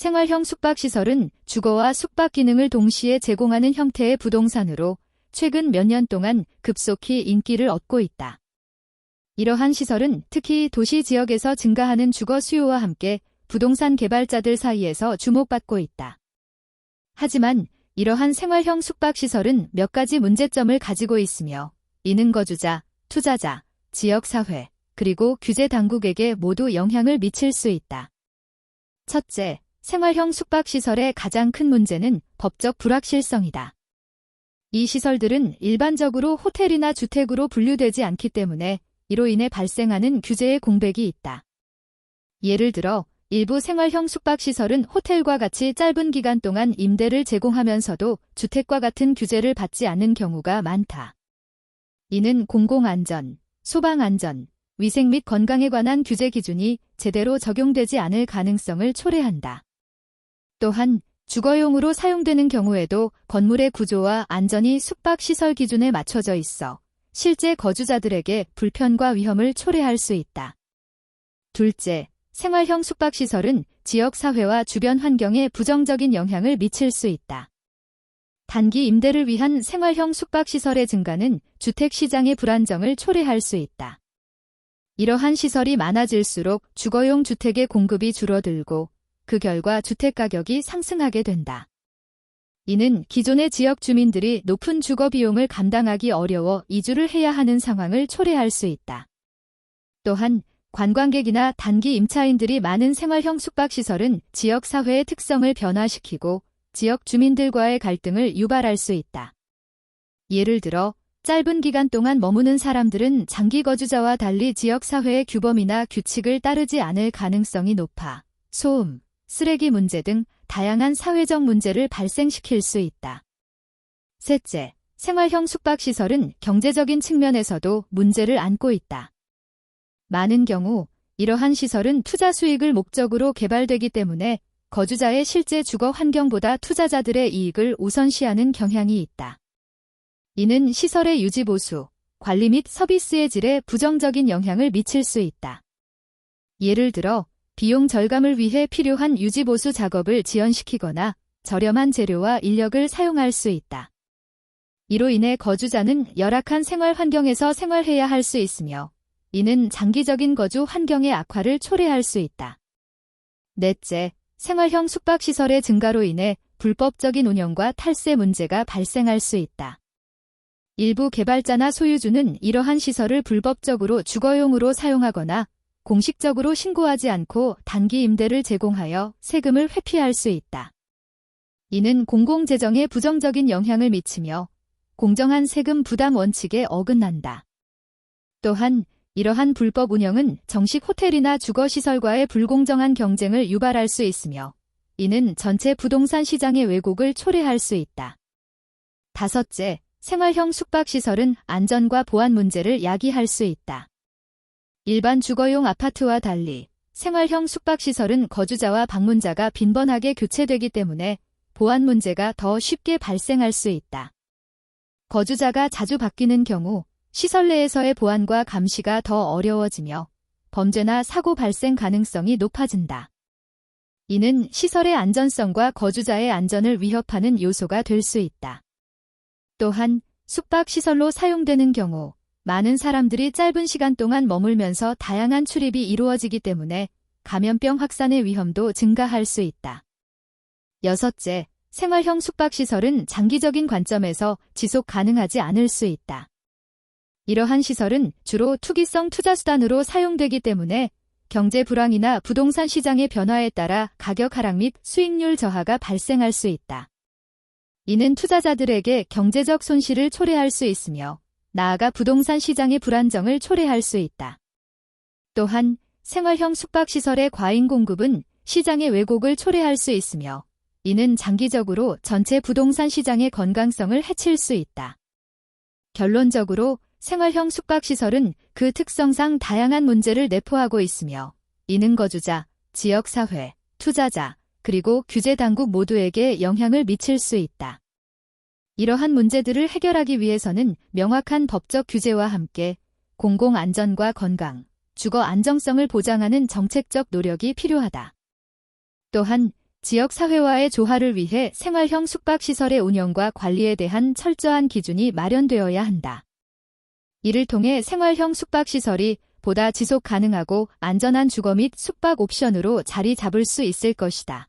생활형 숙박시설은 주거와 숙박 기능을 동시에 제공하는 형태의 부동산으로 최근 몇 년 동안 급속히 인기를 얻고 있다. 이러한 시설은 특히 도시 지역에서 증가하는 주거 수요와 함께 부동산 개발자들 사이에서 주목받고 있다. 하지만 이러한 생활형 숙박시설은 몇 가지 문제점을 가지고 있으며 이는 거주자, 투자자, 지역사회, 그리고 규제 당국에게 모두 영향을 미칠 수 있다. 첫째, 생활형 숙박시설의 가장 큰 문제는 법적 불확실성이다. 이 시설들은 일반적으로 호텔이나 주택으로 분류되지 않기 때문에 이로 인해 발생하는 규제의 공백이 있다. 예를 들어 일부 생활형 숙박시설은 호텔과 같이 짧은 기간 동안 임대를 제공하면서도 주택과 같은 규제를 받지 않는 경우가 많다. 이는 공공안전, 소방안전, 위생 및 건강에 관한 규제 기준이 제대로 적용되지 않을 가능성을 초래한다. 또한 주거용으로 사용되는 경우에도 건물의 구조와 안전이 숙박시설 기준에 맞춰져 있어 실제 거주자들에게 불편과 위험을 초래할 수 있다. 둘째, 생활형 숙박시설은 지역사회와 주변 환경에 부정적인 영향을 미칠 수 있다. 단기 임대를 위한 생활형 숙박시설의 증가는 주택시장의 불안정을 초래할 수 있다. 이러한 시설이 많아질수록 주거용 주택의 공급이 줄어들고 그 결과 주택 가격이 상승하게 된다. 이는 기존의 지역 주민들이 높은 주거 비용을 감당하기 어려워 이주를 해야 하는 상황을 초래할 수 있다. 또한 관광객이나 단기 임차인들이 많은 생활형 숙박시설은 지역 사회의 특성을 변화시키고 지역 주민들과의 갈등을 유발할 수 있다. 예를 들어 짧은 기간 동안 머무는 사람들은 장기 거주자와 달리 지역 사회의 규범이나 규칙을 따르지 않을 가능성이 높아 소음, 쓰레기 문제 등 다양한 사회적 문제를 발생시킬 수 있다. 셋째, 생활형 숙박시설은 경제적인 측면에서도 문제를 안고 있다. 많은 경우 이러한 시설은 투자 수익을 목적으로 개발되기 때문에 거주자의 실제 주거 환경보다 투자자들의 이익을 우선시하는 경향이 있다. 이는 시설의 유지 보수, 관리 및 서비스의 질에 부정적인 영향을 미칠 수 있다. 예를 들어 비용 절감을 위해 필요한 유지보수 작업을 지연시키거나 저렴한 재료와 인력을 사용할 수 있다. 이로 인해 거주자는 열악한 생활 환경에서 생활해야 할 수 있으며 이는 장기적인 거주 환경의 악화를 초래할 수 있다. 넷째, 생활형 숙박시설의 증가로 인해 불법적인 운영과 탈세 문제가 발생할 수 있다. 일부 개발자나 소유주는 이러한 시설을 불법적으로 주거용으로 사용하거나 공식적으로 신고하지 않고 단기 임대를 제공하여 세금을 회피할 수 있다. 이는 공공재정에 부정적인 영향을 미치며 공정한 세금 부담 원칙에 어긋난다. 또한 이러한 불법 운영은 정식 호텔이나 주거시설과의 불공정한 경쟁을 유발할 수 있으며 이는 전체 부동산 시장의 왜곡을 초래할 수 있다. 다섯째, 생활형 숙박시설은 안전과 보안 문제를 야기할 수 있다. 일반 주거용 아파트와 달리 생활형 숙박시설은 거주자와 방문자가 빈번하게 교체되기 때문에 보안 문제가 더 쉽게 발생할 수 있다. 거주자가 자주 바뀌는 경우 시설 내에서의 보안과 감시가 더 어려워지며 범죄나 사고 발생 가능성이 높아진다. 이는 시설의 안전성과 거주자의 안전을 위협하는 요소가 될 수 있다. 또한 숙박시설로 사용되는 경우 많은 사람들이 짧은 시간 동안 머물면서 다양한 출입이 이루어지기 때문에 감염병 확산의 위험도 증가할 수 있다. 여섯째, 생활형 숙박시설은 장기적인 관점에서 지속 가능하지 않을 수 있다. 이러한 시설은 주로 투기성 투자수단으로 사용되기 때문에 경제 불황이나 부동산 시장의 변화에 따라 가격 하락 및 수익률 저하가 발생할 수 있다. 이는 투자자들에게 경제적 손실을 초래할 수 있으며 나아가 부동산 시장의 불안정을 초래할 수 있다. 또한 생활형 숙박시설의 과잉 공급은 시장의 왜곡을 초래할 수 있으며 이는 장기적으로 전체 부동산 시장의 건강성을 해칠 수 있다. 결론적으로 생활형 숙박시설은 그 특성상 다양한 문제를 내포하고 있으며 이는 거주자, 지역사회, 투자자, 그리고 규제당국 모두에게 영향을 미칠 수 있다. 이러한 문제들을 해결하기 위해서는 명확한 법적 규제와 함께 공공안전과 건강, 주거 안정성을 보장하는 정책적 노력이 필요하다. 또한 지역 사회와의 조화를 위해 생활형 숙박시설의 운영과 관리에 대한 철저한 기준이 마련되어야 한다. 이를 통해 생활형 숙박시설이 보다 지속 가능하고 안전한 주거 및 숙박 옵션으로 자리 잡을 수 있을 것이다.